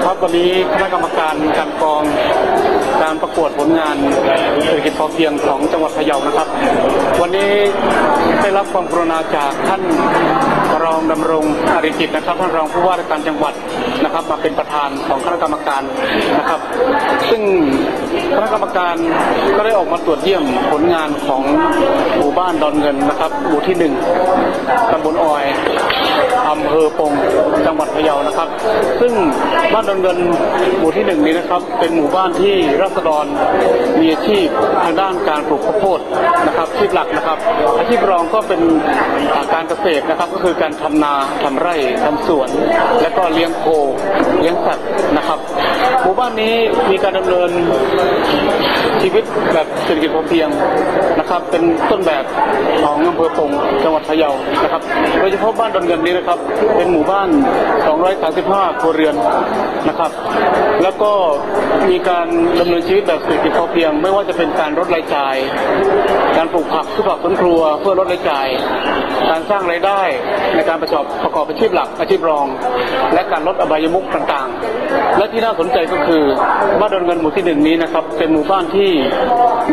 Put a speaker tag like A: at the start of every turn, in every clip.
A: ครับวันนี้คณะกรรมการการกองการประกวดผลงานเศรษฐกิจพอเพียงของจังหวัดพะเยานะครับ วันนี้ได้รับความกรุณาจากท่านรองดำรงอริจิตนะครับท่านรองผู้ว่าราชการจังหวัดนะครับมาเป็นประธานของคณะกรรมการนะครับ ซึ่งคณะกรรมการก็ได้ออกมาตรวจเยี่ยมผลงานของหมู่บ้านดอนเงินนะครับ หมู่ที่หนึ่งตำบลออย อำเภอปงจังหวัดพะเยานะครับ ซึ่งบ้านดอนเงินหมู่ที่หนึ่งนี้นะครับ เป็นหมู่บ้านที่รัษฎรมีอาชีพทางด้านการปลูกข้าวโพดนะครับชีพหลักนะครับ ชีพรองก็เป็นาการเกษตรนะครับ ก็คือการทำนาทำไร่ทำสวน และก็เลี้ยงโคเลี้ยงสัตว์นะครับหมู่บ้านนี้มีการดำเนินชีวิตแบบเศรษฐกิจพอเพียงนะครับ เป็นต้นแบบของอำเภอปงจังหวัดพะเยานะครับ โดยเฉพาะบ้านดอนเงินนี้นะครับ เป็นหมู่บ้าน 235ครัวเรือนนะครับ แล้วก็มีการดำเนินชีวิตแบบเศรษฐกิจพอเพียง ไม่ว่าจะเป็นการลดรายจ่าย การปลูกผักพืชผักสวนครัวเพื่อลดรายจ่าย การสร้างรายได้ในการประกอบประกอบอาชีพหลักอาชีพรอง และการลดอบายมุขต่างๆ และที่น่าสนใจก็คือบ้านดอนเงินหมู่ที่หนึ่งนี้นะครับ เป็นหมู่บ้านที่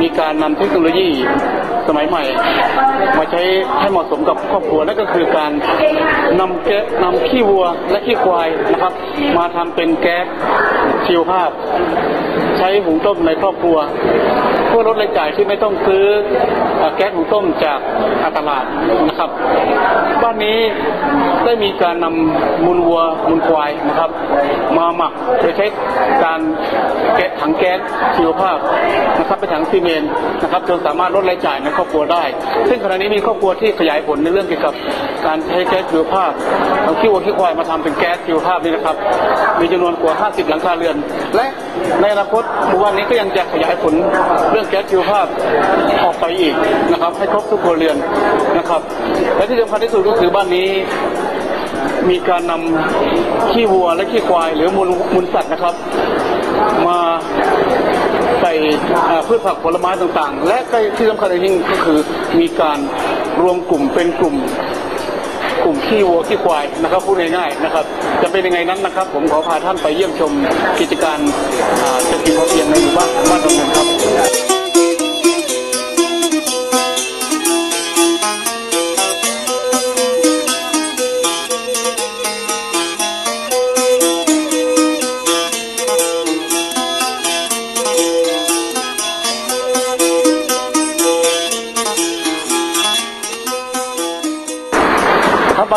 A: มีการนำเทคโนโลยีสมัยใหม่ มาใช้ให้เหมาะสมกับครอบครัวนั่นก็คือการนำแก๊สนำขี้วัวและขี้ควายนะครับ มาทำเป็นแก๊สชีวภาพ ใช้หุงต้มในครอบครัว เพื่อลดรายจ่ายที่ไม่ต้องซื้อ แก๊สหุงต้มจากตลาดนะครับ บ้านนี้ได้มีการนำมูลวัวมูลควายนะครับ มาหมักโดยใช้การแกะถังแก๊สชีวภาพนะครับเป็นถังซีเมนต์นะครับจนสามารถลดรายจ่ายในครอบครัวได้ ซึ่งขณะนี้มีครอบครัวที่ขยายผลในเรื่องเกี่ยวกับการใช้แก๊สชีวภาพเอาขี้วัวขี้ควายมาทำเป็นแก๊สชีวภาพนี่นะครับ มีจำนวนกว่า 50 หลังคาเรือน และในอนาคตหมู่บ้านนี้ก็ยังจะขยายผลเรื่องแก๊สชีวภาพออกไปอีกนะครับ ให้ครบทุกครัวเรือนนะครับ และที่สำคัญที่สุดก็คือบ้านนี้มีการนำขี้วัวและขี้ควายหรือมูลมูลสัตว์นะครับ มาใส่พืชผักผลไม้ต่างๆ และก็ที่สำคัญอย่างยิ่งก็คือมีการรวมกลุ่มเป็นกลุ่มกลุ่มขี้วัวขี้ควายนะครับพูดง่ายๆนะครับ จะเป็นยังไงนั้นนะครับ ผมขอพาท่านไปเยี่ยมชมกิจการอ่าเศรษฐกิจพอเพียงในหมู่บ้านบ้านดอนเงินครับครับ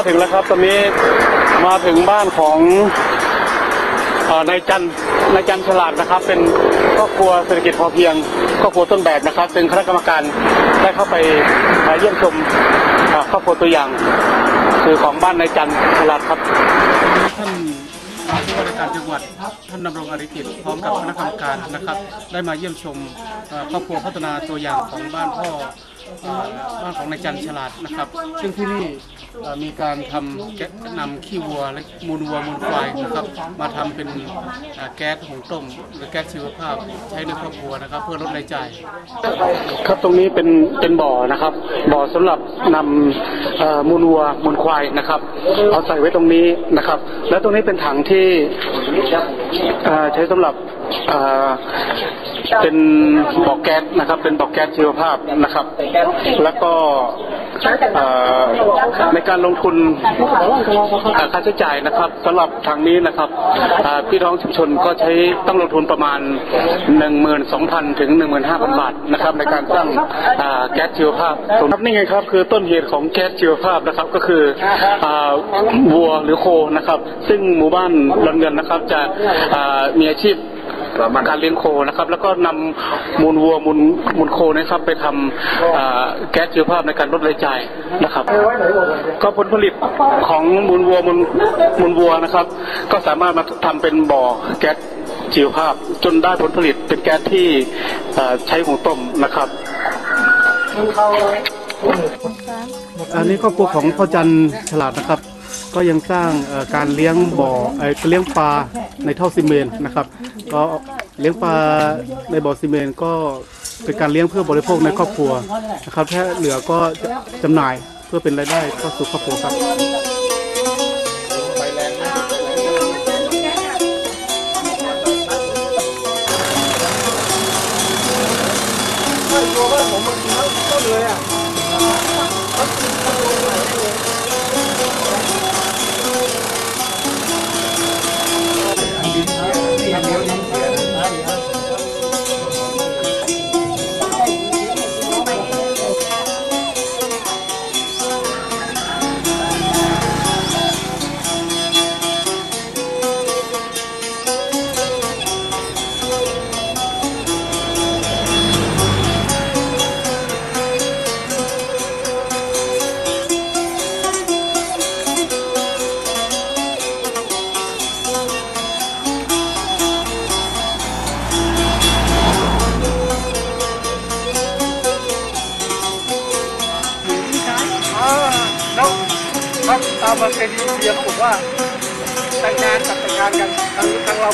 A: ถึงแล้วครับ ตอนนี้มาถึงบ้านของนายจันนายจันฉลาดนะครับ เป็นครอบครัวเศรษฐกิจพอเพียงครอบครัวต้นแบบนะครับ ซึ่งคณะกรรมการได้เข้าไปเอ่อเยี่ยมชมครอบครัวตัวอย่าง คือของบ้านนายจันฉลาดครับท่านผู้ว่าราชการจังหวัดท่านดำรงอริกิจพร้อมกับคณะกรรมการนะครับ ได้มาเยี่ยมชมครอบครัวพัฒนาตัวอย่างของบ้านพ่อบ้านของนายจันฉลาดนะครับ ซึ่งที่นี่ มีการทำแก๊สนำขี้วัวและมูลวัวมูลควายนะครับ มาทำเป็นแก๊สหุงต้มหรือแก๊สชีวภาพใช้ในครอบครัวนะครับ เพื่อลดรายจ่ายครับตรงนี้เป็นเป็นบ่อนะครับ บ่อสำหรับนำมูลวัวมูลควายนะครับ เอาใส่ไว้ตรงนี้นะครับ แล้วตรงนี้เป็นถังที่ใช้สำหรับเป็นบ่อแก๊สนะครับ เป็นบ่อแก๊สชีวภาพนะครับ แล้วก็ ในการลงทุนค่าใช้จ่ายนะครับสำหรับทางนี้นะครับพี่น้องชุมชนก็ใช้ต้องลงทุนประมาณ 12,000 ถึง 15,000 บาทนะครับในการสร้างแก๊สชีวภาพครับนี่ไงครับคือต้นเหตุของแก๊สชีวภาพนะครับก็คือวัวหรือโคนะครับ ซึ่งหมู่บ้านดอนเงินนะครับจะมีอาชีพ การเลี้ยงโคนะครับ แล้วก็นำมูลวัวมูลมูลโคนะครับไปทำเอ่อแก๊สชีวภาพในการลดรายจ่ายนะครับ ก็ผลผลิตของมูลวัวมูลมูลวัวนะครับ ก็สามารถมาทำเป็นบ่อแก๊สชีวภาพ จนได้ผลผลิตเป็นแก๊สที่ใช้หุงต้มนะครับอันนี้ครอบครัวของพ่อจันฉลาดนะครับ ก็ยังสร้างการเลี้ยงบ่อเลี้ยงปลาในท่อซีเมนนะครับ ก็เลี้ยงปลาในบ่อซีเมนก็เป็นการเลี้ยงเพื่อบริโภคในครอบครัวนะครับแค่เหลือก็จำหน่ายเพื่อเป็นรายได้เข้าสู่ครอบครัวครับตั
B: วบ้าผมมันกินแล้วก็เลยอะ เพราะตามประเพณีอินเดียเขาบอกว่าแต่งงานกับแต่งงานกันทางทางเรา